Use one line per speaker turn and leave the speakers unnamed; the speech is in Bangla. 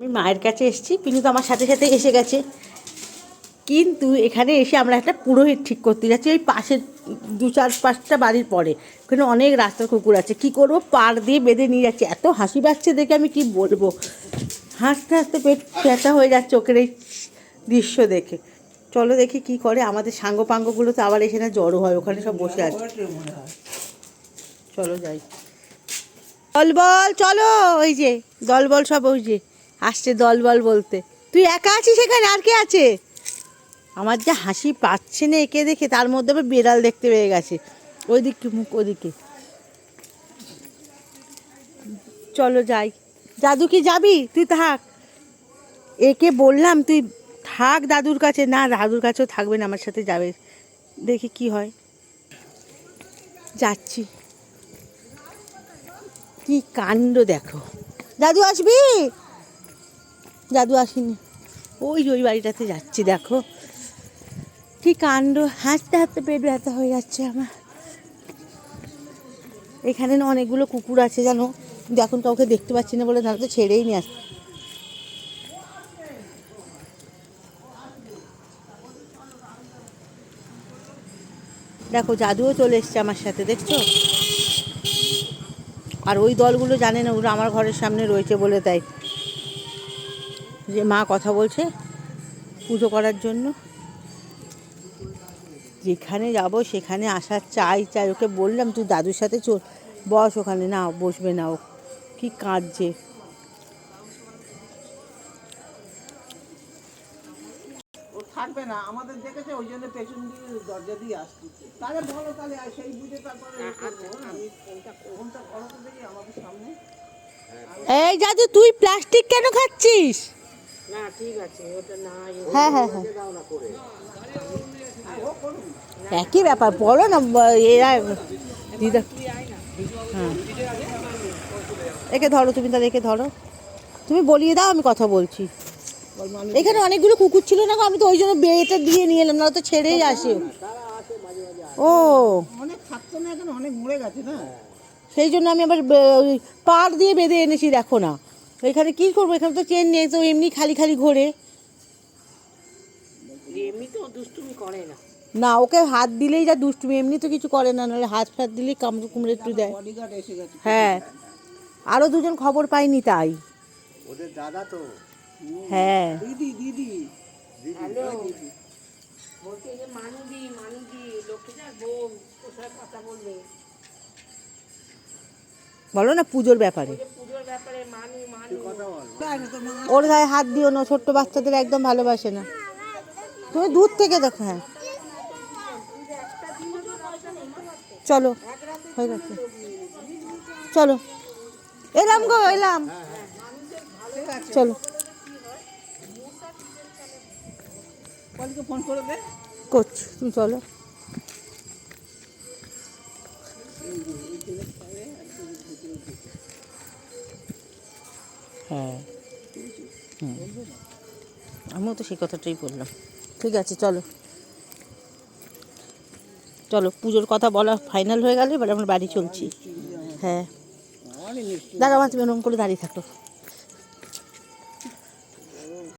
আমি মায়ের কাছে এসেছি পিনু তো আমার সাথে সাথে এসে গেছে। কিন্তু এখানে এসে আমরা একটা পুরোহিত ঠিক করতে যাচ্ছি, ওই পাশের দু চার পাঁচটা বাড়ির পরে। ওখানে অনেক রাস্তার কুকুর আছে, কি করব? পার দিয়ে বেঁধে নিয়ে যাচ্ছে। এত হাসি পাচ্ছে দেখে আমি কি বলব? হাসতে হাসতে পেট ব্যথা হয়ে যাচ্ছে ওকের এই দৃশ্য দেখে। চলো দেখি কি করে, আমাদের সাঙ্গ পাঙ্গগুলো তো আবার এসে না জড়ো হয়, ওখানে সব বসে আছে। চলো যাই। দল বল চলো, ওই যে দল বল সব ওই যে। আসছে দল বল বলতে। তুই একা আছিস এখানে? আর কে আছে? আমার যা হাসি পাচ্ছে না একে দেখে, তার মধ্যে আবার বিড়াল দেখতে পেয়ে গেছে। ওইদিকে মুখ ওদিকে চলো যাই। দাদু কি যাবি? তুই থাক। একে বললাম, তুই থাক দাদুর কাছে। না, দাদুর কাছেও থাকবে না, আমার সাথে যাবে। দেখি কি হয়। যাচ্ছি। কি কাণ্ড দেখো। দাদু আসবি? দাদু আসেনি। ওই ওই বাড়িটাতে যাচ্ছি, দেখো। কি কাণ্ড হাসতে হাসতে পেট ব্যথা হয়ে যাচ্ছে আমার। এখানে না অনেকগুলো কুকুর আছে কিন্তু এখন কাউকে দেখতে পাচ্ছি না বলে তারা তো ছেড়েই নিয়ে আসছে দেখো, জাদুও চলে এসছে আমার সাথে, দেখছ? আর ওই দলগুলো জানে না, ওরা আমার ঘরের সামনে রয়েছে বলে তাই যে মা কথা বলছে পুজো করার জন্য। যেখানে যাব সেখানে আসার চাই চাই। ওকে বললাম তুই দাদুর সাথে চল বস ওখানে না বসবে না ও। কি কাঁদছে।
থাকবে না। আমাদের দেখেছে ওই জন্য পেছন দিয়ে দরজা দিয়ে আসছে। তাহলে বলো তাহলে সেই বুঝে তারপরে আমি ফোনটা ফোনটা করো তো দেখি আমাদের সামনে।
এই জাদু তুই প্লাস্টিক কেন খাচ্ছিস?
না ঠিক আছে ওটা না
হ্যাঁ হ্যাঁ হ্যাঁ। একই ব্যাপার বলো না এরা দিদা। হ্যাঁ। একে ধরো তুমি তাহলে একে ধরো। তুমি বলিয়ে দাও আমি কথা বলছি। এখানে অনেকগুলো কুকুর ছিল না আমি তো ওই জন্য বিয়েটা দিয়ে নিয়ে এলাম না তো ছেড়েই আসে। ও।
অনেক থাকতো না এখন অনেক মরে গেছে না?
সেই জন্য আমি আবার ওই পাড় দিয়ে বেঁধে এনেছি দেখো না। এখানে কি করব? এখানে তো চেন নেই তো এমনি খালি খালি ঘোরে।
এমনি তো দুষ্টুমি করে না।
না ওকে হাত দিলেই যা দুষ্টুমি এমনি তো কিছু করে না নাহলে হাত ফাত দিলেই কামড়ে কুমড়ে একটু দেয়। হ্যাঁ আরও দুজন খবর পাইনি তাই।
ওদের দাদা তো।
হ্যাঁ।
দিদি দিদি।
বলছে যে মানুদি মানুদি লোকে যা বোম কথা বলবে।
বলো না পুজোর ব্যাপারে। ওর গায়ে হাত দিও না ছোট্ট বাচ্চাদের একদম ভালোবাসে না। তুমি দূর থেকে দেখো হ্যাঁ। চলো হয়ে গেছে। চলো। এলাম গো এলাম। চলো।
কলকে ফোন করে দে।
করছি তুমি চলো। হ্যাঁ। আমিও তো সেই কথাটাই বললাম। ঠিক আছে চলো। চলো পুজোর কথা বলা ফাইনাল হয়ে গেলে এবার আমরা বাড়ি চলছি। হ্যাঁ।
অনেক মিষ্টি
দাঁড়া আমার তুমি এরকম করে দাঁড়িয়ে থাকো।